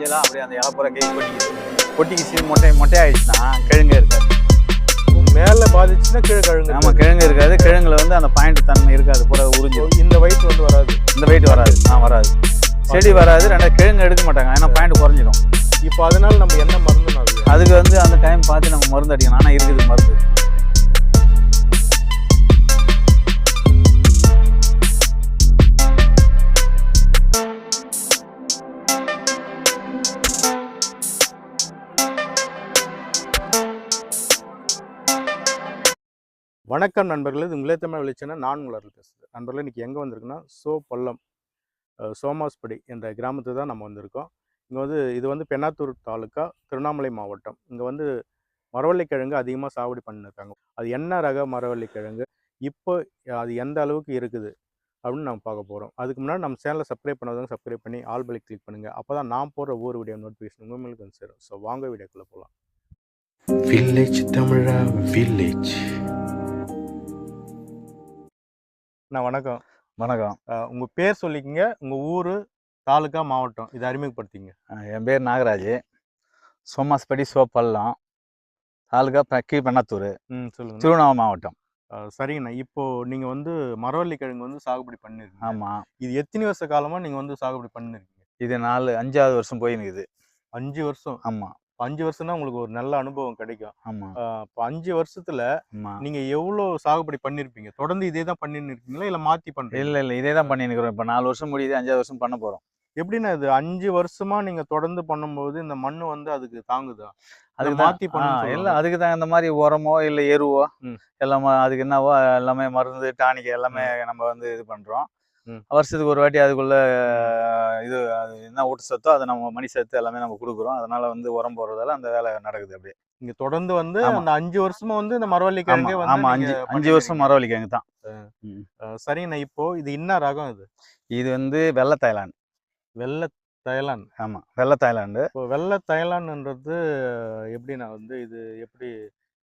இதெல்லாம் அப்படியே அந்த இலப்புற கை கொட்டிக்கிது கொட்டிக்கிச்சு. மொட்டை மொட்டை ஆயிடுச்சுன்னா கிழங்கு இருக்காது. மேல பாதிச்சுன்னா கீழே கழுங்கு ஆமா கிழங்கு இருக்காது. கிழங்குல வந்து அந்த பாயிண்ட் தன்மை இருக்காது பூரா உறிஞ்சு. இந்த வயிற்று வந்து வராது. இந்த வெயிட் வராது. ஆ வராது. செடி வராது ரெண்டா கிழங்கு எடுக்க மாட்டாங்க. ஏன்னா பாயிண்ட் குறைஞ்சிடும். இப்போ அதனால நம்ம என்ன மருந்து அது அதுக்கு வந்து அந்த டைம் பார்த்து நம்ம மருந்து அடிக்கணும். ஆனால் இருக்குது மருந்து. வணக்கம் நண்பர்களே இது உங்களே தமிழ் வெளிச்சனா நான் உங்களர்கள் பேசுகிறேன் நண்பர்களே இன்னைக்கு எங்கே வந்திருக்குன்னா சோ பள்ளம் சோமாஸ்படி என்ற கிராமத்துக்கு தான் நம்ம வந்திருக்கோம். இங்கே வந்து இது வந்து பெண்ணாத்தூர் தாலுக்கா திருவண்ணாமலை மாவட்டம். இங்கே வந்து மரவள்ளிக்கிழங்கு அதிகமாக சாகுபடி பண்ணிருக்காங்க. அது என்ன ரக மரவள்ளிக்கிழங்கு? இப்போ அது எந்த அளவுக்கு இருக்குது? அப்படின்னு நம்ம பார்க்க போகிறோம் அதுக்கு முன்னாடி நம்ம சேனலை சப்ஸ்கிரைப் பண்ணாதவங்க சப்ஸ்கிரைப் பண்ணி ஆல் பலி கிளிக் பண்ணுங்கள் அப்போ தான் நான் போடுற ஒவ்வொரு வீடியோ நோட்டிஃபிகேஷன் உங்களுக்கு வந்து சேரும். ஸோ வாங்க வீடியோக்குள்ளே போகலாம் வில்லேஜ் தமிழா வில்லேஜ் நான் வணக்கம். வணக்கம். உங்கள் பேர் சொல்லிக்கங்க. உங்கள் ஊர் தாலுக்கா மாவட்டம். இதை அறிமுகப்படுத்திங்க என் பேர் நாகராஜ். சோமாஸ்படி சோப்பள்ளம். தாலுகா பக்கி பெண்ணாத்தூர். ம் சொல்லுங்க திருவண்ணாமலை மாவட்டம். சரிங்கண்ணா. இப்போ நீங்க வந்து மரவள்ளி கிழங்கு வந்து சாகுபடி பண்ணிருக்கீங்க. ஆமாம் இது எத்தனை வருஷ காலமா நீங்க வந்து சாகுபடி பண்ணிருக்கீங்க? இது நாலு அஞ்சாவது வருஷம் போயினுக்குது அஞ்சு வருஷம். ஆமாம் அஞ்சு வருஷம் தான் உங்களுக்கு ஒரு நல்ல அனுபவம் கிடைக்கும். இப்போ அஞ்சு வருஷத்துல நீங்க எவ்வளவு சாகுபடி பண்ணிருப்பீங்க? தொடர்ந்து இதே தான் பண்ணின்னு இருக்கீங்களா? இல்ல மாத்தி பண்றீங்க இல்லை இல்லை. இதே தான் பண்ணினுக்கிறோம் இப்போ நாலு வருஷம் முடியுது அஞ்சாவது வருஷம் பண்ண போகிறோம் எப்படின்னா இது? அஞ்சு வருஷமா நீங்க தொடர்ந்து பண்ணும்போது இந்த மண்ணு வந்து அதுக்கு தாங்குதா? அதுக்கு மாத்தி பண்ணணும்னு இல்லை அதுக்கு தான். இந்த மாதிரி உரமோ இல்லை எருவோ. எல்லாமே அதுக்கு என்னவோ எல்லாமே மருந்து டானிக் எல்லாமே நம்ம வந்து இது பண்ணுறோம் ம். வருஷத்துக்கு ஒரு வாட்டி அதுக்குள்ள இது அது என்ன ஊட்டச்சத்தோ அதை நம்ம மணி சத்து எல்லாமே நம்ம கொடுக்குறோம். அதனால வந்து உரம் போடுறதால அந்த வேலை நடக்குது அப்படியே. நீங்க தொடர்ந்து வந்து. அந்த அஞ்சு வருஷமா வந்து இந்த மரவள்ளி கிழங்கே வந்து ஆமா அஞ்சு அஞ்சு வருஷம் மரவள்ளிக்கிழங்கு தான். இருக்கீங்க. அஹ் சரிங்கண்ணா இப்போ இது என்ன ரகம் இது? இது வந்து வெள்ளை தாய்லாந்து. வெள்ளை தைலான் ஆமா வெள்ளை தாய்லாந்து. இப்போ வெள்ளை தைலான்ன்றது எப்படிண்ணா வந்து இது எப்படி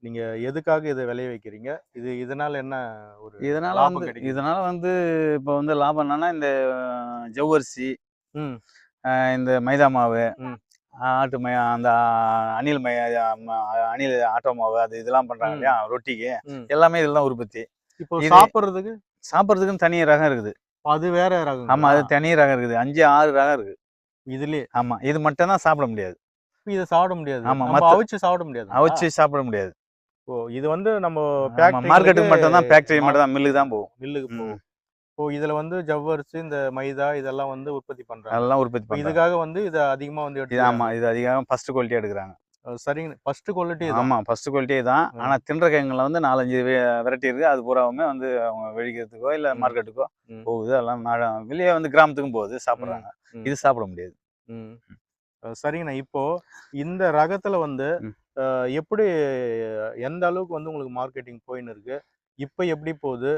நீங்க எதுக்காக இதை விளைய வைக்கிறீங்க? இது இதனால என்ன ஒரு இதனால வந்து? இதனால வந்து இப்போ வந்து லாபம் என்னன்னா இந்த ஜவ்வரிசி இந்த மைதா மாவு. ஆட்டு மை அந்த அணில் மை ம- அணில் ஆட்டோ மாவு அது இதெல்லாம் பண்றாங்க. இல்லையா? ரொட்டிக்கு. எல்லாமே இதெல்லாம் உற்பத்தி. இப்போ சாப்பிட்றதுக்கு? சாப்பிட்றதுக்குன்னு தனி ரகம் இருக்குது. அது வேற ரகம் ஆமா அது தனி ரகம் இருக்குது. அஞ்சு ஆறு ரகம் இருக்கு இதுலயே? ஆமா இது மட்டும் தான் சாப்பிட முடியாது. இதை சாப்பிட முடியாது. ஆமா, அவிச்சு சாப்பிட முடியாது? அவிச்சு சாப்பிட முடியாது. ஓ இது வந்து நம்ம மார்க்கெட்டுக்கு மட்டும் தான் ஃபேக்டரி மட்டும் தான் மில்லுக்கு தான் போகும். மில்லுக்கு. போகும். இப்போ இதுல வந்து ஜவ்வரிசி இந்த மைதா இதெல்லாம் வந்து உற்பத்தி பண்றாங்க. அதெல்லாம் உற்பத்தி இதுக்காக வந்து இதை அதிகமா வந்து எடுத்து ஆமா இது அதிகமாக ஃபர்ஸ்ட் குவாலிட்டி எடுக்கிறாங்க. சரிங்க. ஃபர்ஸ்ட் குவாலிட்டி ஆமா ஃபர்ஸ்ட் குவாலிட்டி தான். ம். ஆனா தின்ற கிழங்குல வந்து நாலஞ்சு வெரைட்டி இருக்கு. அது பூராவுமே வந்து அவங்க வெளிக்கிறதுக்கோ இல்ல. மார்க்கெட்டுக்கோ. போகுது. எல்லாம் வெளியே வந்து கிராமத்துக்கும் போகுது சாப்பிடுறாங்க. இது சாப்பிட முடியாது. சரிங்கண்ணா. இப்போ இந்த ரகத்துல வந்து எப்படி எந்த அளவுக்கு வந்து உங்களுக்கு மார்க்கெட்டிங் போயின்னு இருக்கு இப்போ எப்படி போகுது?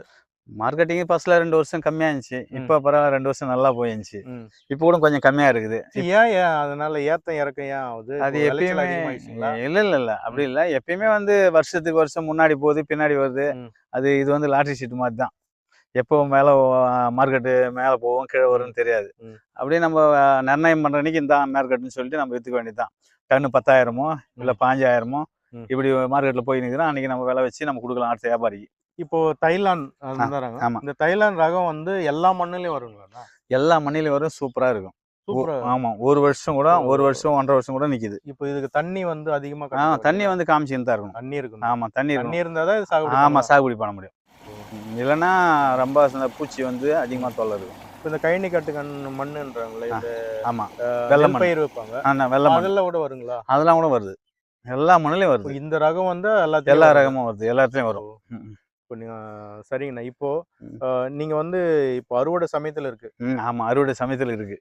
மார்க்கெட்டிங் ஃபர்ஸ்ட்ல ரெண்டு வருஷம் கம்மியா இருந்துச்சு இப்போ பரவாயில்ல ரெண்டு வருஷம் நல்லா போயிருந்துச்சு. இப்போ கூட கொஞ்சம் கம்மியா இருக்குது. ஏன் ஏன் அதனால ஏத்தம் இறக்கம் ஏன் ஆகுது? அது எப்பயுமே? இல்ல இல்ல இல்ல. அப்படி இல்ல. எப்பயுமே வந்து வருஷத்துக்கு வருஷம் முன்னாடி போகுது பின்னாடி வருது. அது இது வந்து லாட்டரி சீட் மாதிரி தான். எப்போ மேலே மார்க்கெட்டு மேலே போகும் கீழே வரும்னு தெரியாது. அப்படியே நம்ம நிர்ணயம் பண்ற அன்னைக்கு இந்த மார்க்கெட்னு சொல்லிட்டு நம்ம வித்துக்க வேண்டியதுதான் டன்னு பத்தாயிரமோ இல்ல பாஞ்சாயிரமோ. இப்படி மார்க்கெட்ல போய் நிற்கிறோம் அன்னைக்கு நம்ம விலை வச்சு நம்ம கொடுக்கலாம் அடுத்த வியாபாரிக்கு. இப்போ ரகம் ஆமா. இந்த தைலான் ரகம் வந்து எல்லா மண்ணுலயும் வருங்களா? எல்லா மண்ணிலும் வரும் சூப்பரா இருக்கும். ஆமா ஒரு வருஷம் கூட ஒரு. வருஷம் ஒன்றரை வருஷம் கூட நிக்குது. இப்போ இதுக்கு தண்ணி வந்து அதிகமா தண்ணி வந்து காமிச்சுன்னு தான் இருக்கும் தண்ணி இருக்கணும் ஆமா தண்ணி தண்ணி இருக்கும் இருந்தாதான் இது சாகுபடி ஆமா. சாகுபடி பண்ண முடியும். இல்லைன்னா ரொம்ப பூச்சி வந்து அதிகமா தொல்லை இருக்கும் இந்த கைனி கட்டுக்கண் மண்ணுன்றாங்களே ஆமா. வெள்ளை. பயிர் வைப்பாங்க. ஆனா வெள்ளை அதெல்லாம் கூட வருங்களா? அதெல்லாம் கூட வருது. எல்லா மண்ணிலையும் வருது. இந்த ரகம் வந்து எல்லாத்தையும் எல்லா. ரகமும் வருது. எல்லாத்துலயும் வரும். இப்போ நீங்க சரிங்கண்ணா. இப்போ நீங்க வந்து இப்போ அறுவடை சமயத்துல இருக்கு. ஆமா. அறுவடை சமயத்துல இருக்கு.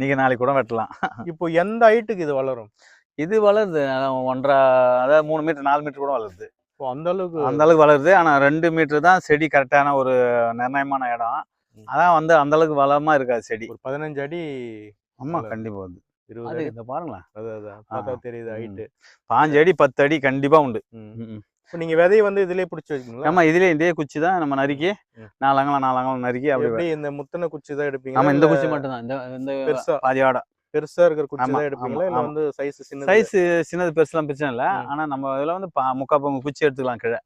நீங்க நாளைக்கு கூட வெட்டலாம். இப்போ எந்த ஹைட்டுக்கு இது வளரும்? இது வளருது. ஒன்றரை அதாவது மூணு மீட்டர் நாலு மீட்டர் கூட வளருது. இப்போ அந்த அளவுக்கு அந்த அளவுக்கு வளருது. ஆனா ரெண்டு மீட்டர் தான் செடி கரெக்டான ஒரு நிர்ணயமான இடம். அதான் வந்து அந்த அளவுக்கு வளமா இருக்காது செடி. ஒரு பதினஞ்சு அடி ஆமா. கண்டிப்பா வந்து. இருபது இந்த பாருங்களேன். அது அதான். தெரியுது. ஹைட்டு. பாஞ்சு அடி பத்து அடி கண்டிப்பா உண்டு. நீங்க விதையை வந்து இதுலயே பிடிச்சி வச்சுக்கீங்களா ஆமா இதுலயே இதே குச்சி தான் நம்ம நறுக்கி ம். நாலங்கலம் நாலங்கலம் நறுக்கி அப்படி இந்த முத்தின குச்சி தான் எடுப்பீங்களா? ஆமா இந்த குச்சி மட்டும் தான் இந்த இந்த பெருசா? பாதியோட பெருசா இருக்கிற குச்சி தான் எடுப்பீங்களா? இல்ல. வந்து சைஸ் சின்ன சைஸ் சின்னது பெருசுலாம் பிரச்சனை இல்ல. ஆனா நம்ம இதுல வந்து முக்கா பங்கு குச்சி எடுத்துக்கலாம் கீழே.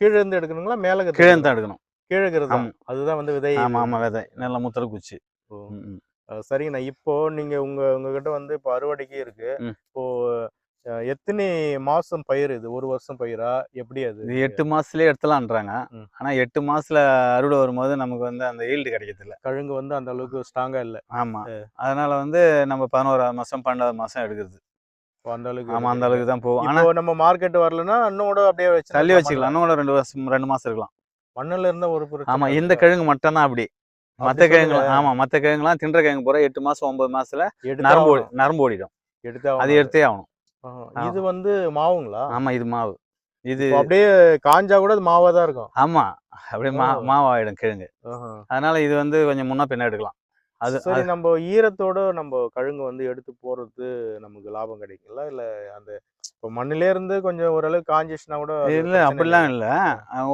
கீழே இருந்து எடுக்கணுங்களா மேல கீழே தான் எடுக்கணும். கீழே இருக்கிறது தான். ஆமா. அதுதான் வந்து விதை. ஆமா ஆமா விதை. நல்ல முத்தர குச்சி சரிங்கண்ணா இப்போ நீங்க உங்க உங்ககிட்ட வந்து இப்போ அறுவடைக்கு இருக்கு. இப்போ எத்தனை மாசம் பயிர் இது? ஒரு வருஷம் பயிரா? எப்படி அது? இது எட்டு மாசத்துலயே எடுத்துலான்றாங்க. ஆனா எட்டு மாசத்துல அறுவடை வரும்போது நமக்கு வந்து அந்த ஈல்டு கிடைக்கிறது இல்ல கழுங்கு வந்து அந்த அளவுக்கு ஸ்ட்ராங்கா இல்ல. ஆமா. அதனால வந்து நம்ம பதினோராவது மாசம் பன்னெண்டாவது மாசம் எடுக்கிறது. அந்த அளவுக்கு ஆமா அந்த. அளவுக்கு தான் போகும். ஆனா நம்ம மார்க்கெட் வரலன்னா இன்னும் கூட அப்படியே தள்ளி வச்சுக்கலாம். இன்னும் கூட ரெண்டு வருஷம் ரெண்டு மாசம் இருக்கலாம். மண்ணுல இருந்தா ஒரு பிரச்சனை ஆமா இந்த? கிழங்கு மட்டும் தான் அப்படி கிழங்குலாம் சொல்லுங்க. ஆமா மத்த கிழங்குலாம் தின்ற கிழங்கு போற எட்டு மாசம் ஒன்பது மாசத்துல நரம்பு. நரம்பு ஓடிடும் எடுத்தே அது. எடுத்தே ஆகணும். இது வந்து மாவுங்களா ஆமா இது மாவு இது அப்படியே காஞ்சா கூட மாவா தான் இருக்கும் ஆமா அப்படியே மா. மாவாயிடும் கிழங்கு. அதனால இது வந்து கொஞ்சம் முன்ன பின்ன எடுக்கலாம் அது சரி நம்ம ஈரத்தோட நம்ம கழுங்கு வந்து எடுத்து போறது நமக்கு லாபம் கிடைக்குங்களா இல்ல அந்த இப்போ மண்ணிலே இருந்து கொஞ்சம் ஓரளவுக்கு காஞ்சிச்சுனா கூட இல்ல அப்படிலாம்? இல்ல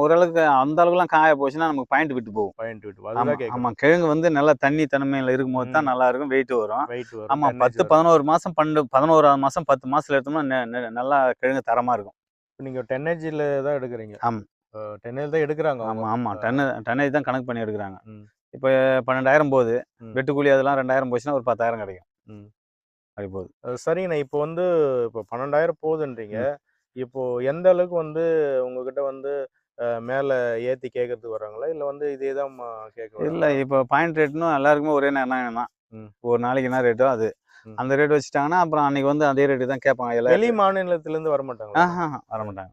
ஓரளவுக்கு அந்த அளவுக்குலாம் காய போச்சுன்னா நமக்கு பாயிண்ட் விட்டு போகும் பாயிண்ட் விட்டு ஆமா அதுதான் கேட்கும் ஆமா கிழங்கு வந்து நல்லா தண்ணி தன்மையில இருக்கும்போது தான். நல்லா இருக்கும் வெயிட் வரும் வெயிட் வரும் ஆமா tonnage பத்து. பதினோரு மாசம் பன்னெண்டு பதினோராவது மாசம் பத்து மாசத்துல எடுத்தோம்னா நல்லா கிழங்கு தரமா இருக்கும் இப்ப நீங்க டென்னேஜில தான் எடுக்கிறீங்க ஆமா. டென்னேஜ் தான் எடுக்கிறாங்க ஆமா அவங்க. ஆமா டன்னு டன்னேஜ் தான் கணக்கு பண்ணி எடுக்கிறாங்க. இப்போ பன்னெண்டாயிரம் போகுது. வெட்டுக்கூலி அதெல்லாம் ரெண்டாயிரம் போச்சுன்னா ஒரு பத்தாயிரம் கிடைக்கும் போகுது சரிங்கண்ணா இப்போ வந்து இப்போ பன்னெண்டாயிரம் போகுதுன்றீங்க இப்போ எந்த அளவுக்கு வந்து உங்ககிட்ட வந்து மேல ஏத்தி கேட்கறதுக்கு வராங்களா? இல்ல வந்து இதே தான் கேட்க இல்ல. இப்போ பாயிண்ட் ரேட்னும் எல்லாருக்குமே ஒரே நேரம் தான். ஒரு நாளைக்கு என்ன ரேட்டோ அது. அந்த ரேட் வச்சுட்டாங்கன்னா அப்புறம் அன்னைக்கு வந்து அதே ரேட்டு தான் கேட்பாங்க. வெளி எல்லாம் மாநிலத்துல இருந்து வர மாட்டாங்களா? ஆஹா வர மாட்டாங்க.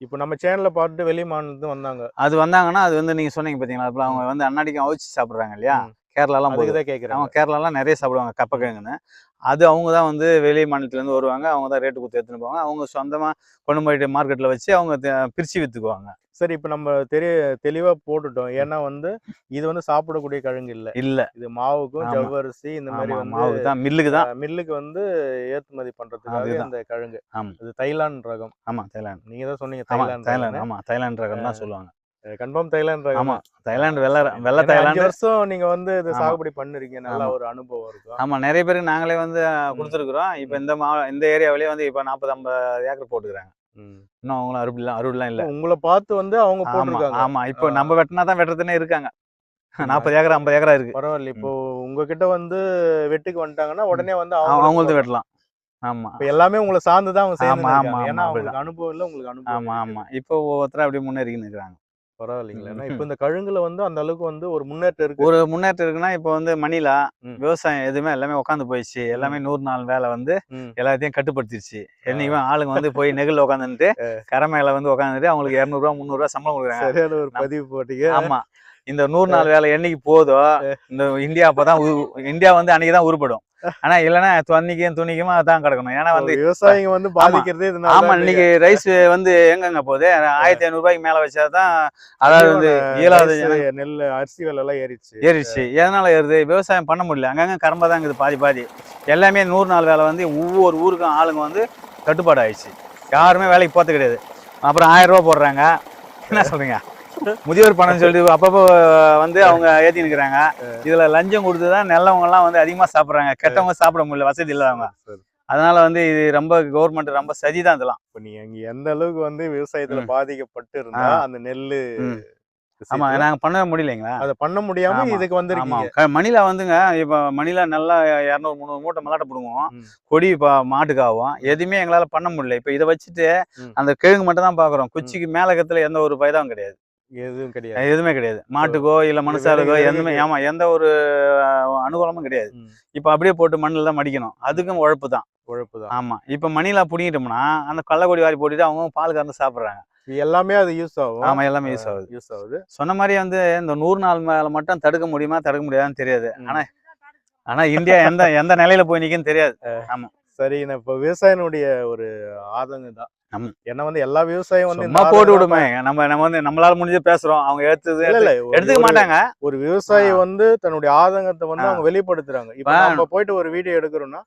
இப்போ நம்ம சேனல்ல பார்த்துட்டு வெளி மாநிலத்து வந்தாங்க. அது வந்தாங்கன்னா அது வந்து நீங்க சொன்னீங்க பாத்தீங்களா? அப்ப அவங்க வந்து அன்னாடிக்கும் அவிச்சு சாப்பிடுறாங்க இல்லையா. கேரளாலாம் போகுது. தான் கேட்குறாங்க அவங்க கேரளாலாம் நிறைய சாப்பிடுவாங்க கப்பக்கிழங்குன்னு. அது அவங்க தான் வந்து வெளி மாநிலத்துல இருந்து வருவாங்க அவங்க தான் ரேட்டு கொடுத்து எடுத்துன்னு போவாங்க. அவங்க சொந்தமா கொண்டு போயிட்டு மார்க்கெட்ல வச்சு அவங்க த- பிரிச்சு வித்துக்குவாங்க. சரி இப்போ நம்ம தெரிய தெளிவா போட்டுட்டோம். ஏன்னா வந்து இது வந்து சாப்பிடக்கூடிய கிழங்கு இல்ல. இல்ல. இது மாவுக்கும். ஜவ்வரிசி இந்த மாதிரி மாவு தான் மில்லுக்கு தான். மில்லுக்கு வந்து ஏற்றுமதி பண்றதுக்காக அதுதான். அந்த கிழங்கு. ஆமா. இது தைலான் ரகம். ஆமா தாய்லாந்து நீங்க தான் சொன்னீங்க ஆமா தைலான் தாய்லாந்து ஆமா தாய்லாந்து ரகம் தான் சொல்லுவாங்க. கன்ஃபார்ம் ரகம் ஆமா தாய்லாந்து வெள்ள வெள்ள தாய்லாந்து. வருஷம் நீங்க வந்து இது. சாகுபடி பண்ணிருக்கீங்க. நல்ல. ஒரு அனுபவம் இருக்கும். ஆமா நிறைய பேருக்கு நாங்களே வந்து கொடுத்துருக்குறோம். இப்போ இந்த மா இந்த ஏரியாவிலேயே வந்து இப்போ நாற்பது ஐம்பது ஏக்கர் போட்டுக்கிறாங்க. இன்னும் அவங்களும் அறுவடைலாம் அறுவடைலாம் இல்லை. உங்களை பார்த்து வந்து அவங்க போட்டிருக்காங்க. ஆமா. இப்போ. நம்ம வெட்டினா தான் வெட்டுறதுன்னே இருக்காங்க. நாற்பது ஏக்கர் ஐம்பது ஏக்கரா இருக்கு. பரவாயில்ல. இப்போ உங்ககிட்ட வந்து வெட்டுக்கு வந்துட்டாங்கன்னா உடனே வந்து அவ- அவங்க அவங்களுது வெட்டலாம். ஆமா. இப்ப எல்லாமே உங்களை சார்ந்து தான் அவங்க இருக்காங்க. ஏன்னா அவங்களுக்கு அனுபவம் இல்ல உங்களுக்கு அனுபவம் ஆமா. ஆமா. இப்போ ஒவ்வொருத்தரும் அப்படியே முன்னேறிக்கின்னு இருக்கிறாங்க பரவாயில்லைங்களா. ஏன்னா. இப்ப இந்த கழுங்குல வந்து அந்த அளவுக்கு வந்து ஒரு முன்னேற்றம் இருக்கு. ஒரு முன்னேற்றம் இருக்குன்னா இப்போ வந்து மணிலா. விவசாயம் எதுவுமே எல்லாமே உட்காந்து போயிடுச்சு. எல்லாமே நூறு நாள் வேலை வந்து. எல்லாத்தையும் கட்டுப்படுத்திடுச்சு. என்னைக்குமே ஆளுங்க வந்து போய் நெகில் உட்காந்துட்டு கரை மேல வந்து உட்காந்துட்டு அவங்களுக்கு இரநூறுவா முந்நூறுவா சம்பளம் கொடுக்குறாங்க. சரியான ஒரு பதிவு போட்டீங்க. ஆமா. இந்த நூறு நாள் வேலை என்னைக்கு போதோ இந்த இந்தியா அப்பதான் இந்தியா வந்து அன்னைக்கு தான் உருப்படும். ஆனா இல்லைன்னா துணிக்கும் துணிக்குமா அதான் கிடக்கணும். ஏன்னா வந்து விவசாயிங்க வந்து பாதிக்கிறதே ஆமா இன்னைக்கு ரைஸ் வந்து எங்கங்க போகுது? ஆயிரத்தி ஐநூறு ரூபாய்க்கு மேல வச்சாதான் அதாவது வந்து இயலாத நெல் அரிசி விலை எல்லாம் ஏறிடுச்சு. ஏறிடுச்சு. எதனால ஏறுது? விவசாயம் பண்ண முடியல. அங்கங்க கரம்பா தான் இருக்குது பாதி பாதி. எல்லாமே நூறு நாள் வேலை வந்து ஒவ்வொரு ஊருக்கும் ஆளுங்க வந்து கட்டுப்பாடு ஆயிடுச்சு யாருமே வேலைக்கு போறது கிடையாது. அப்புறம் ஆயிரம் ரூபாய் போடுறாங்க. என்ன சொல்றீங்க? முதியோர் பணம் சொல்லிட்டு அப்பப்போ வந்து அவங்க ஏத்தி நிக்கிறாங்க இதுல லஞ்சம் கொடுத்து தான் நல்லவங்க எல்லாம் வந்து அதிகமா சாப்பிடுறாங்க. கெட்டவங்க சாப்பிட முடியல வசதி இல்லாதவங்க. அதனால வந்து இது ரொம்ப கவர்மெண்ட் ரொம்ப சதி தான் இதெல்லாம். இப்ப நீங்க அங்க எந்த அளவுக்கு வந்து விவசாயத்துல. பாதிக்கப்பட்டு இருந்தா. அந்த நெல்லு ஆமா நாங்க பண்ணவே முடியலைங்களா? அதை பண்ண முடியாம. இதுக்கு வந்திருக்கீங்க. மணிலா வந்துங்க இப்ப மணிலா நல்லா இரநூறு முந்நூறு மூட்டை மலாட்ட பிடுங்குவோம் ம். கொடி இப்போ மாட்டுக்காகும் எதுவுமே எங்களால பண்ண முடியல. இப்ப இதை வச்சுட்டு. அந்த கிழங்கு மட்டும் தான் பாக்குறோம் குச்சிக்கு மேலகத்துல எந்த ஒரு பைதாவும் கிடையாது. எதுவும் கிடையாது. எதுவுமே கிடையாது. மாட்டுக்கோ இல்ல மனுஷாளுக்கோ எதுவுமே ஆமா எந்த ஒரு அனுகூலமும் கிடையாது. இப்ப அப்படியே போட்டு மண்ணில் தான் மடிக்கணும். அதுக்கும் உழைப்பு தான். உழைப்பு தான். ஆமா. இப்ப மணிலா புடிங்கிட்டோம்னா அந்த கள்ளக்கொடி வாரி போட்டுட்டு அவங்க பால் கறந்து சாப்பிடுறாங்க. எல்லாமே அது யூஸ் ஆகும். ஆமா எல்லாமே யூஸ் ஆகுது. யூஸ் ஆகுது. சொன்ன மாதிரி வந்து இந்த நூறு நாள் மேல மட்டும் தடுக்க முடியுமா தடுக்க முடியாதுன்னு தெரியாது. ஆனா ஆனா இந்தியா எந்த எந்த நிலையில போய் நிக்குன்னு தெரியாது. சரி நான் இப்ப விவசாயினுடைய ஒரு ஆதங்கம் தான். ஏன்னா வந்து எல்லா விவசாயம் வந்து போட்டு விடுமே நம்ம நம்ம வந்து நம்மளால முடிஞ்சு பேசுறோம் அவங்க எடுத்தது இல்ல, எடுத்துக்க மாட்டாங்க ஒரு விவசாயி. வந்து தன்னுடைய ஆதங்கத்தை வந்து. அவங்க வெளிப்படுத்துறாங்க இப்ப. நம்ம போயிட்டு ஒரு வீடியோ எடுக்கிறோம்னா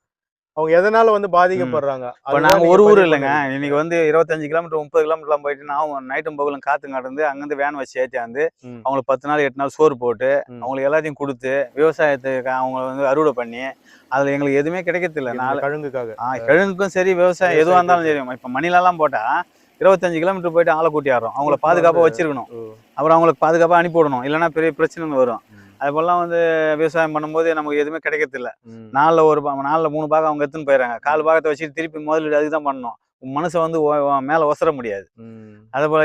அவங்க எதனால வந்து பாதிக்கப்படுறாங்க? இப்போ அதுதான் நாங்க நீங்க ஒரு ஊர் இல்லைங்க. இன்னைக்கு வந்து இருபத்தஞ்சு கிலோமீட்டர் முப்பது கிலோமீட்டர்லாம் போயிட்டு நான் நைட்டும் பகலும் காத்து கடந்து அங்கேருந்து வேன் வச்சு ஏற்றியாந்து. அவங்களுக்கு பத்து நாள் எட்டு நாள் சோறு போட்டு. அவங்களுக்கு எல்லாத்தையும் கொடுத்து விவசாயத்துக்கு அவங்க வந்து அறுவடை பண்ணி அதுல எங்களுக்கு எதுவுமே கிடைக்கிறதில்ல. நாலு கழுங்குக்காக. ஆ, கிழங்குக்கும் சரி விவசாயம் எதுவாக இருந்தாலும் சரி. இப்போ மணிலெல்லாம் போட்டா இருபத்தஞ்சு கிலோமீட்டர் போயிட்டு ஆளை கூட்டி ஆடுறோம் அவங்கள பாதுகாப்பாக வச்சிருக்கணும். அப்புறம் அவங்களுக்கு பாதுகாப்பாக அனுப்பி விடணும். இல்லைன்னா பெரிய பிரச்சனைகள் வரும். அது போலலாம் வந்து விவசாயம் பண்ணும்போது நமக்கு எதுவுமே கிடைக்கிறதில்ல. ம். நாலில் ஒரு நாலுல மூணு பாகம் அவங்க எடுத்துன்னு போயிடுறாங்க கால் பாகத்தை வச்சுட்டு திருப்பி முதலீடு அதுக்கு தான் பண்ணணும் மனுஷன் வந்து மேல ஒசர முடியாது. அதே போல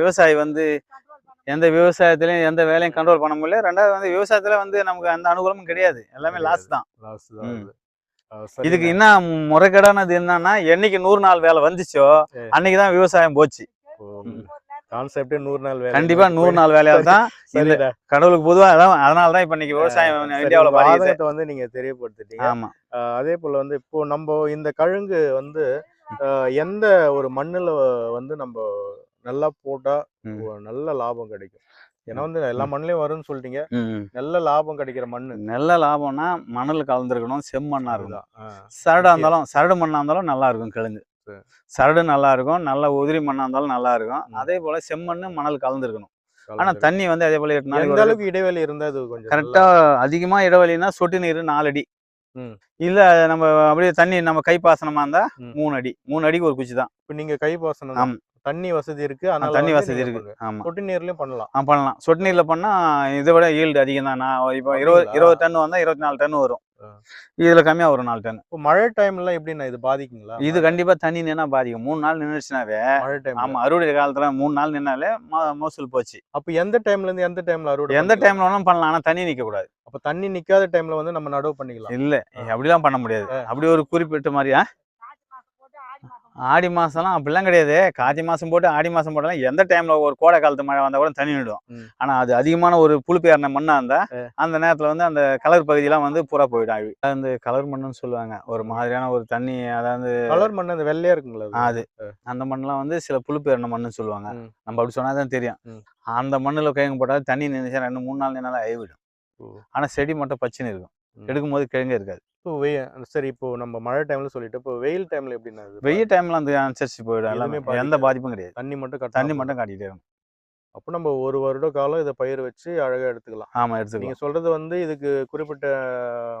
விவசாயி வந்து எந்த விவசாயத்திலையும் எந்த வேலையும் கண்ட்ரோல் பண்ண முடியல. ரெண்டாவது வந்து விவசாயத்துல வந்து நமக்கு அந்த அனுகூலமும் கிடையாது. எல்லாமே லாஸ் தான். இதுக்கு என்ன முறைகேடானது என்னன்னா என்னைக்கு நூறு நாள் வேலை வந்துச்சோ சரி. அன்னைக்கு தான் விவசாயம் போச்சு. கான்செப்டே நூறு நாள் வேலை கண்டிப்பா நூறு நாள் வேலையால் தான். இந்த. கடவுளுக்கு பொதுவா அதான் அதனால தான் இப்ப இன்னைக்கு விவசாயம் இந்தியாவுல ஆதங்கத்தை வந்து நீங்க தெரியப்படுத்திட்டீங்க. ஆமா. அதே போல வந்து இப்போ நம்ம இந்த கழுங்கு வந்து எந்த ஒரு மண்ணுல வந்து நம்ம நல்லா போட்டா நல்ல லாபம் கிடைக்கும். ஏன்னா வந்து எல்லா மண்ணுலயும் வரும்னு சொல்லிட்டீங்க. நல்ல லாபம் கிடைக்கிற மண்ணு. நல்ல லாபம்னா மணல் கலந்துருக்கணும் செம்மண்ணா ஆஹ் சரடா இருந்தாலும் சரடு மண்ணா இருந்தாலும் நல்லா இருக்கும் கிழங்கு. சரடு நல்லா இருக்கும் நல்ல உதிரி மண்ணா இருந்தாலும் நல்லா இருக்கும். அதே போல செம்மண்ணு மணல் கலந்துருக்கணும் ஆனா. தண்ணி வந்து அதே போல எட்டு நாளைக்கு அளவுக்கு இடைவெளி இருந்தா அது கொஞ்சம் கரெக்டா அதிகமா இடைவெளினா சொட்டு நீர் நாலு அடி. இல்ல நம்ம அப்படியே தண்ணி நம்ம கை பாசனமா இருந்தா. மூணு அடி மூணு அடிக்கு ஒரு குச்சி தான் இப்ப நீங்க கை பாசனம் ஆமா. தண்ணி வசதி இருக்கு ஆ, அதனால தண்ணி வசதி இருக்கு. ஆமா சொட்டு நீர்லயும் பண்ணலாம் ஆ பண்ணலாம் சொட்டு நீர்ல பண்ணா இதை விட ஈல்டு அதிகம் தான் நான் இப்போ இருபது? இருபது டன் வந்தா இருபத்தி நாலு டன் வரும். இதுல கம்மியா வரும் நாலு டன். இப்போ மழை டைம்ல எப்படின்னா இது பாதிக்குங்களா? இது கண்டிப்பா தண்ணி நின்னா பாதிக்கும். மூணு நாள் நின்றுச்சுனாவே மழை டைம் ஆமா அறுவடை காலத்துல மூணு நாள் நின்னாலே ம- மகசூல் போச்சு. அப்ப எந்த டைம்ல இருந்து எந்த டைம்ல அறுவடை எந்த? டைம்ல வேணாலும் பண்ணலாம். ஆனா தண்ணி நிக்க கூடாது. அப்ப தண்ணி நிக்காத டைம்ல வந்து நம்ம நடவு பண்ணிக்கலாம். இல்ல அப்படிலாம் பண்ண முடியாது. அப்படி ஒரு குறிப்பிட்ட மாதிரியா ஆடி மாசம்லாம் அப்படிலாம் கிடையாது. கார்த்தி மாசம் போட்டு ஆடி மாசம் போட்டாலும் எந்த டைம்ல ஒரு கோடை காலத்து மழை வந்தா கூட தண்ணி நிடும். ஆனா அது அதிகமான ஒரு புழுப்பு ஏறின மண்ணா இருந்தா அந்த நேரத்துல வந்து அந்த கலர் பகுதியெல்லாம் வந்து பூரா போயிடும். அழுவி அந்த கலர் மண்ணுன்னு சொல்லுவாங்க. ஒரு மாதிரியான ஒரு தண்ணி அதாவது கலர் மண் அந்த வெள்ளையா இருக்குங்களா அது? அது. அந்த மண்ணெல்லாம் வந்து சில புழுப்பு ஏறின மண்ணுன்னு சொல்லுவாங்க. நம்ம அப்படி சொன்னாதான் தெரியும். ம். அந்த மண்ணுல கைங்க போட்டால் தண்ணி நின்றுச்சா ரெண்டு மூணு நாள் நின்னாலும் அழிவிடும். ஓ. ஆனா செடி மட்டும் பச்சுன்னு இருக்கும். ம். எடுக்கும் போது கிழங்கே இருக்காது இப்போ வெயில் சரி இப்போ நம்ம மழை டைம்ல சொல்லிட்டு இப்போ வெயில் டைம்ல எப்படின்னா? வெயில் டைம்ல அந்த அனுசரிச்சு போயிடும் எல்லாமே எந்த. பாதிப்பும் கிடையாது தண்ணி மட்டும் தண்ணி மட்டும் காட்டிட்டே இருக்கும் அப்போ நம்ம ஒரு வருட காலம் இதை பயிர் வச்சு அழகா எடுத்துக்கலாம் ஆமா நீங்க எடுத்துக்கலாம் சொல்றது வந்து இதுக்கு குறிப்பிட்ட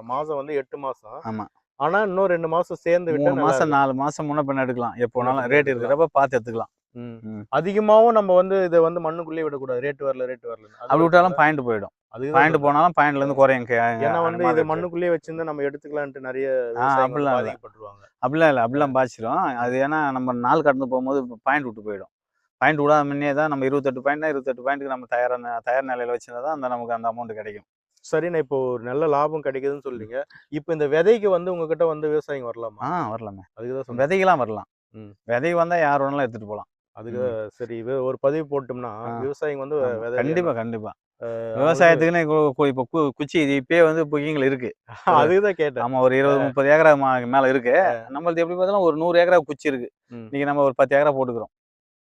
மாசம் வந்து எட்டு மாசம் ஆமா. ஆனா இன்னும் ரெண்டு மாசம் சேர்ந்து விட்டா இருக்கும். நாலு மாசம் முன்ன பின்ன எடுக்கலாம் எப்போ முன்ன வேணாலும் பின்ன ரேட். இருக்கிறப்ப பார்த்து எடுத்துக்கலாம். அதிகமாவும் நம்ம வந்து இதை வந்து மண்ணுக்குள்ளேயே விடக்கூடாது. ரேட் வரல ரேட் வரல அப்படி விட்டாலும் பாயிண்ட் போயிடும். அதுக்கு பாயிண்ட் போனாலும் பாயிண்ட்ல இருந்து குறையும். ஏன்னா வந்து இது. மண்ணுக்குள்ளேயே வச்சிருந்தா நம்ம எடுத்துக்கலான்ட்டு நிறைய அப்படிலாம். பாதிக்கப்பட்டுருவாங்க. அப்படிலாம் இல்லை அப்படிலாம் பாய்ச்சிரும் அது ஏன்னா நம்ம நாள் கடந்து போகும்போது பாயிண்ட் விட்டு போயிடும். பாயிண்ட் விடாத முன்னே தான் நம்ம இருபத்தெட்டு பாயிண்ட் இருபத்தெட்டு பாயிண்ட்டுக்கு நம்ம தயாரான தயார் நிலையில வச்சிருந்தா தான் அந்த நமக்கு அந்த அமௌண்ட் கிடைக்கும். சரிண்ணா இப்போ ஒரு நல்ல லாபம் கிடைக்குதுன்னு சொல்றீங்க. இப்போ இந்த விதைக்கு வந்து உங்ககிட்ட வந்து விவசாயிங்க வரலாமா? வரலாமே அதுக்கு தான் விதைக்கெல்லாம் வரலாம். ம். விதைக்கு வந்தா யார் வேணாலும் எடுத்துட்டு போகலாம். அதுக்கு சரி ஒரு பதிவு போட்டோம்னா. விவசாயிங்க வந்து கண்டிப்பா கண்டிப்பா. விவசாயத்துக்குன்னு இப்போ குச்சி இது இப்பயே வந்து புக்கிங்ல இருக்கு. அதுதான் கேட்டேன். ஆமா ஒரு இருபது முப்பது ஏக்கரா மேல இருக்கு. நம்மளது எப்படி பார்த்தாலும் ஒரு நூறு ஏக்கரா குச்சி இருக்கு. இன்னைக்கு நம்ம ஒரு பத்து ஏக்கரா போட்டுக்கிறோம்.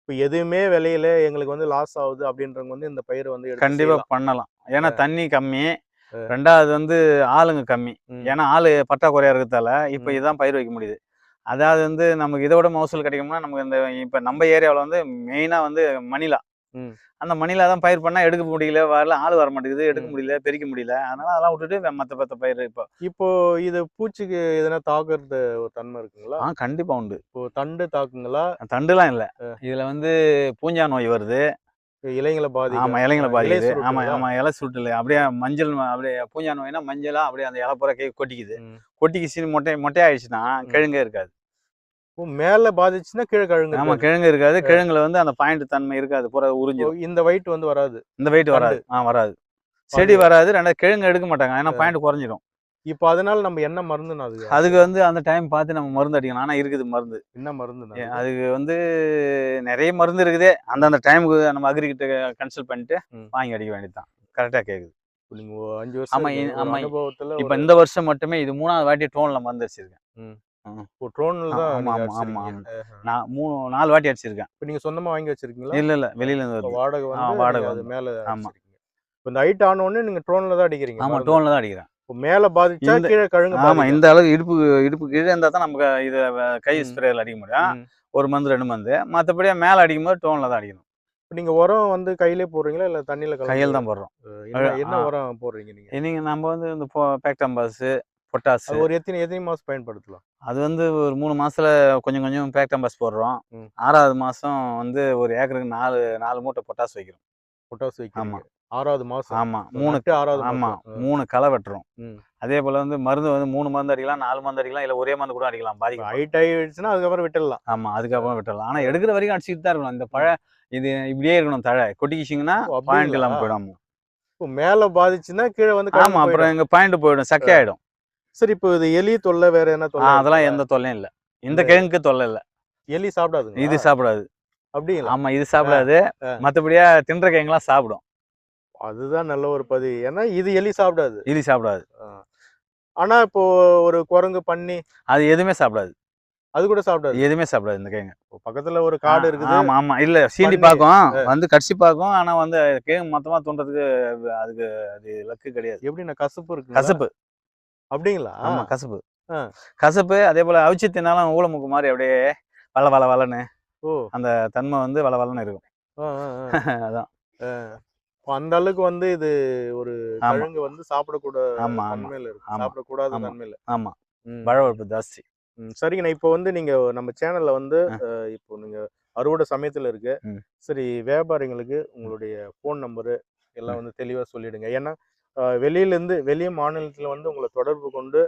இப்போ எதுவுமே விலையில எங்களுக்கு வந்து லாஸ் ஆகுது அப்படின்றவங்க வந்து இந்த பயிரை வந்து கண்டிப்பா. பண்ணலாம். ஏன்னா தண்ணி கம்மி. ரெண்டாவது வந்து ஆளுங்க கம்மி. ஏன்னா ஆளு பற்றாக்குறையா இருக்கிறதால இப்ப. இதுதான் பயிர் வைக்க முடியுது. அதாவது வந்து நமக்கு இதை விட மகசூல் கிடைக்கும்னா நமக்கு இந்த இப்ப நம்ம ஏரியாவில் வந்து மெயினா வந்து மணிலா. அந்த மணிலா தான் பயிர் பண்ணா எடுக்க முடியல வரல ஆள் வர மாட்டேங்குது எடுக்க. முடியல பெருக்க முடியல. அதனால அதெல்லாம் விட்டுட்டு மத்த மத்த பயிர் இப்போ. இப்போ இது பூச்சிக்கு எதனா தாக்குறது ஒரு தன்மை இருக்குங்களா? ஆ கண்டிப்பா உண்டு. இப்போ தண்டு தாக்குங்களா? தண்டுலாம் இல்ல. இதுல வந்து பூஞ்சா நோய் வருது. இலைங்களை பாதி ஆமா இலைங்களை பாதிக்குது. இலை ஆமா? ஆமா இலை சுருட்டுல அப்படியே மஞ்சள் அப்படியே பூஞ்சா நோய்னா மஞ்சளா அப்படியே அந்த இலை பூரா கை கொட்டிக்குது கொட்டிக்கிச்சு மொட்டை மொட்டையாயிடுச்சுன்னா கிழங்கே இருக்காது. மேல பாதிச்சுன்னா கீழே கழுங்கு ஆமா கிழங்கு இருக்காது. கிழங்குல வந்து அந்த பாயிண்ட் தன்மை இருக்காது. பூரா உறிஞ்சிடும் இந்த weight வந்து வராது. இந்த வெயிட் வராது. ஆ வராது. செடி வராது. ரெண்டாவது கிழங்கு எடுக்க மாட்டாங்க. ஏன்னா பாயிண்ட் குறைஞ்சிடும் இப்போ அதனால நம்ம என்ன மருந்துன்னு அதுக்கு அதுக்கு வந்து அந்த டைம் பார்த்து நம்ம மருந்து அடிக்கணும். ஆனா இருக்குது மருந்து. என்ன மருந்து அதுக்கு வந்து நிறைய மருந்து இருக்குது. அந்தந்த டைமுக்கு நம்ம அக்ரிகிட்ட கன்சல்ட் பண்ணிட்டு. வாங்கி அடிக்க வேண்டியதுதான். கரெக்டா கேக்குது. நீங்க ஒரு அஞ்சு வருஷம் இ- ஒரு ஆமா. அனுபவத்துல இப்ப இந்த வருஷம் மட்டுமே இது மூணாவது வாட்டி டோன்ல மருந்து அடிச்சிருக்கேன். ட்ரோன்ல தான் ஆமா, ஆமா. நான் மூணு நாலு வாட்டி அடிச்சிருக்கேன். இப்போ நீங்க சொந்தமா வாங்கி வச்சிருக்கீங்களா? இல்ல இல்ல. வெளியில இருந்து வாடகை வாடகை அது. மேல ஆமா. இப்போ இந்த ஹைட் ஆன உடனே நீங்க ட்ரோன்ல தான் அடிக்கிறீங்க. ஆமா மருந்து. டோன்ல தான் அடிக்கிறேன். மேல பாதிச்சா கீழே கழுங்கு ஆமா. இந்த அளவு இடுப்பு இடுப்பு கீழே இருந்தா தான் நமக்கு இதை கை. ஸ்ப்ரேல அடிக்க முடியும். ஒரு மந்து ரெண்டு மந்து மற்றபடியே மேலே அடிக்கும் போது டோனில் தான் அடிக்கணும் நீங்க உரம் வந்து கையிலே போடுறீங்களா இல்ல தண்ணியில கையில் தான் போடுறோம் என்ன. உரம் போடுறீங்க நீங்க நீங்கள் நம்ம வந்து இந்த பேக்டம்பாஸ் பொட்டாஸ் ஒரு எத்தனை எத்தனை மாசம் பயன்படுத்தலாம் அது வந்து ஒரு மூணு மாசத்துல கொஞ்சம் கொஞ்சம் பேக்டம்பாஸ் போடுறோம். ஆறாவது மாசம் வந்து ஒரு ஏக்கருக்கு நாலு நாலு மூட்டை பொட்டாஸ் வைக்கிறோம் பொட்டாஸ் வைக்கிறீங்க ஆமா. ஆறாவது மாசம். ஆமா மூணு ஆறாவது ஆமா. மூணு களை வெட்டுறோம். அதே போல வந்து மருந்து வந்து மூணு மருந்து அடிக்கலாம் நாலு மருந்து அடிக்கலாம் இல்ல ஒரே மருந்து கூட அடிக்கலாம் பாதிக்கும் ஹைட் ஆயிடுச்சுன்னா அதுக்கப்புறம் விட்டுடலாம். ஆமா அதுக்கப்புறம் விட்டுறலாம் ஆனா எடுக்கிற வரைக்கும் அடிச்சுட்டு தான் இருக்கணும். இந்த பழ இது இப்படியே இருக்கணும் தழை. கொட்டிக்கிச்சிங்கன்னா? பாயிண்ட் இல்லாம போயிடும். இப்போ மேல பாதிச்சுன்னா கீழே வந்து ஆமா கழுங்கு அப்புறம். எங்க பாயிண்ட் போயிடும் சக்கை ஆயிடும். சரி இப்போ இது எலி தொல்லை வேற என்ன தொல்லை? அதெல்லாம்? எந்த தொல்லையும் இல்ல. இந்த கிழங்குக்கு தொல்லை இல்ல. எலி சாப்பிடாதுங்க இது சாப்பிடாது. அப்படிங்களா? ஆமா இது சாப்பிடாது. மத்தபடியா தின்ற கிழங்குலாம் சாப்பிடும். அதுதான் நல்ல ஒரு பதிவு ஏன்னா இது எலி சாப்பிடாது. இது சாப்பிடாது. ஆனா இப்போ ஒரு குரங்கு பண்ணி அது எதுவுமே சாப்பிடாது. அது கூட சாப்பிடாது. எதுவுமே சாப்பிடாது இந்த இப்போ பக்கத்துல ஒரு காடு இருக்குது ஆமா ஆமா. இல்ல சீண்டி பார்க்கும். வந்து கடிச்சு பார்க்கும். ஆனா வந்து கிழங்கு மொத்தமா தோன்றதுக்கு அதுக்கு அது லக்கு கிடையாது. எப்படின்னா கசப்பு இருக்கு கசப்பு. அப்படிங்களா? ஆமா கசப்பு. கசப்பு அதே போல அவிச்சு தின்னாலும் ஊளமுக்கு மாதிரி அப்படியே வள வள வளன்னு ஓ. அந்த தன்மை வந்து வள வளன்னு இருக்கும். அதான். அந்த அளவுக்கு வந்து இது ஒரு கிழங்கு வந்து சாப்பிடக்கூட. தன்மையில இருக்கு. சாப்பிடக்கூடாத. தன்மையில. ஆமா. பழவழப்பு ஜாஸ்தி. சரிங்கண்ணா. இப்போ வந்து நீங்க நம்ம சேனல்ல வந்து இப்போ நீங்க அறுவடை சமயத்துல இருக்கு. சரி வியாபாரிங்களுக்கு உங்களுடைய ஃபோன் நம்பரு எல்லாம் வந்து தெளிவா சொல்லிடுங்க. ஏன்னா வெளியில இருந்து வெளிய மாநிலத்துல வந்து உங்களை தொடர்பு கொண்டு.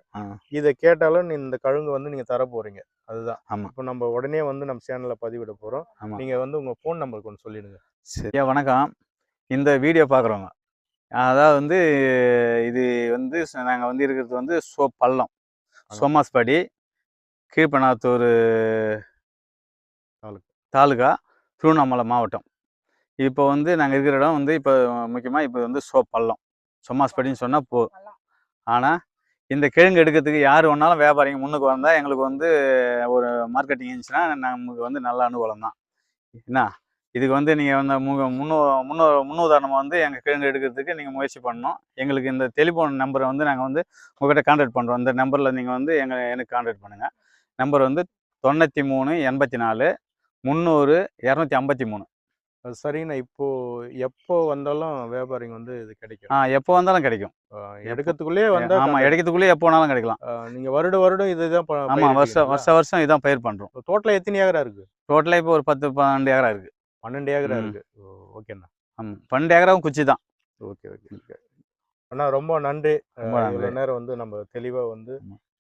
இதை கேட்டாலும் இந்த கழுங்கு வந்து நீங்க தர போறீங்க. அதுதான். இப்போ நம்ம உடனே வந்து நம்ம சேனல்ல பதிவிட போறோம். நீங்க வந்து உங்க ஃபோன் நம்பர் கொஞ்சம் சொல்லிடுங்க. சரி ஐயா, வணக்கம். இந்த வீடியோ பார்க்குறவங்க அதாவது வந்து இது வந்து நாங்கள் வந்து இருக்கிறது வந்து சோ பள்ளம். சோமாஸ்படி கீழ்பனாத்தூர் தாலுகா. தாலுகா திருவண்ணாமலை மாவட்டம். இப்போ வந்து நாங்கள் இருக்கிற இடம் வந்து இப்போ முக்கியமாக இப்போ வந்து சோ பள்ளம். சோமாஸ்படின்னு சொன்னால் போ ஆனால் இந்த கிழங்கு எடுக்கிறதுக்கு யார் வேணாலும் வியாபாரிங்க முன்னுக்கு வந்தால் எங்களுக்கு வந்து ஒரு மார்க்கெட்டிங் இருந்துச்சுன்னா நமக்கு வந்து நல்ல அனுகூலம் தான் என்ன? இதுக்கு வந்து நீங்கள் வந்து மு முன்னோ முன்னோ முன்னுதாரணமாக வந்து எங்கள் கிழங்கு எடுக்கிறதுக்கு நீங்கள் முயற்சி பண்ணணும். எங்களுக்கு இந்த டெலிஃபோன் நம்பரை வந்து நாங்கள் வந்து உங்கள்கிட்ட கான்டாக்ட் பண்ணுறோம் இந்த நம்பரில் நீங்கள் வந்து எங்கள் எனக்கு கான்டாக்ட் பண்ணுங்கள் நம்பர் வந்து தொண்ணூற்றி மூணு எண்பத்தி நாலு முந்நூறு இரநூத்தி ஐம்பத்தி மூணு சரிங்கண்ணா இப்போ எப்போ வந்தாலும் வியாபாரிங்க வந்து இது கிடைக்கும். ஆ எப்போ வந்தாலும் கிடைக்கும். அஹ், எடுக்கிறதுக்குள்ளே வந்தா ஆமாம் எடுக்கிறதுக்குள்ளேயே எப்போ வேணாலும் கிடைக்கலாம். அஹ், நீங்க வருட வருடம் இதுதான் ஆமாம் வருஷம்? வருஷம் வருஷம் இதான் பயிர் பண்ணுறோம் இப்போ டோட்டலா எத்தனை ஏக்கரா இருக்கு? டோட்டலாக இப்போ ஒரு பத்து பன்னெண்டு ஏக்கரா இருக்குது பன்னெண்டு ஏக்கரா. இருக்கு. ஓகேண்ணா. ஆமாம் பன்னெண்டு ஏக்கராவும் குச்சி தான். Okay okay okay. அண்ணா ரொம்ப நன்றி. இவ்வளவு நேரம் வந்து நம்ம தெளிவா வந்து.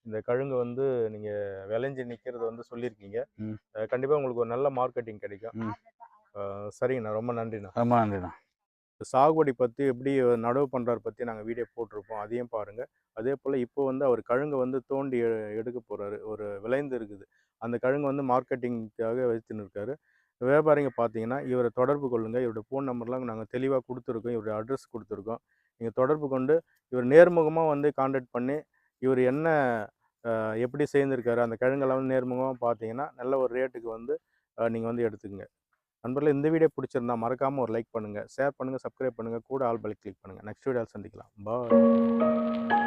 இந்த கழுங்கு வந்து நீங்க விளைஞ்சு நிக்கிறது வந்து சொல்லியிருக்கீங்க. கண்டிப்பா உங்களுக்கு ஒரு நல்ல மார்க்கெட்டிங் கிடைக்கும். சரிங்கண்ணா. ரொம்ப நன்றிண்ணா. ரொம்ப நன்றிண்ணா. சாகுபடி பற்றி எப்படி நடவு பண்ணுறாரு பற்றி நாங்கள் வீடியோ போட்டிருப்போம். அதையும் பாருங்கள் அதே போல் இப்போ வந்து அவர் கழுங்கை வந்து தோண்டி எடுக்க போகிறாரு ஒரு விளைந்து இருக்குது. அந்த கழுங்கு வந்து மார்க்கெட்டிங்காக வைத்துன்னு இருக்காரு. வியாபாரிங்க பார்த்தீங்கன்னா இவரை தொடர்பு கொள்ளுங்கள் இவருடைய ஃபோன் நம்பர்லாம் நாங்கள் தெளிவாக கொடுத்துருக்கோம். இவருடைய அட்ரஸ் கொடுத்துருக்கோம். நீங்கள் தொடர்பு கொண்டு இவர் நேர்முகமாக வந்து காண்டாக்ட் பண்ணி இவர் என்ன எப்படி சேர்ந்துருக்காரு அந்த கிழங்கெல்லாம் வந்து நேர்முகமாக பார்த்தீங்கன்னா நல்ல ஒரு ரேட்டுக்கு வந்து நீங்கள் வந்து எடுத்துக்கங்க. நண்பர்கள் இந்த வீடியோ பிடிச்சிருந்தா மறக்காமல் ஒரு லைக் பண்ணுங்கள் ஷேர் பண்ணுங்கள் சப்ஸ்கிரைப் பண்ணுங்கள் கூட ஆல் பலி கிளிக் பண்ணுங்கள் நெக்ஸ்ட் வீடியோவில் சந்திக்கலாம். பாய்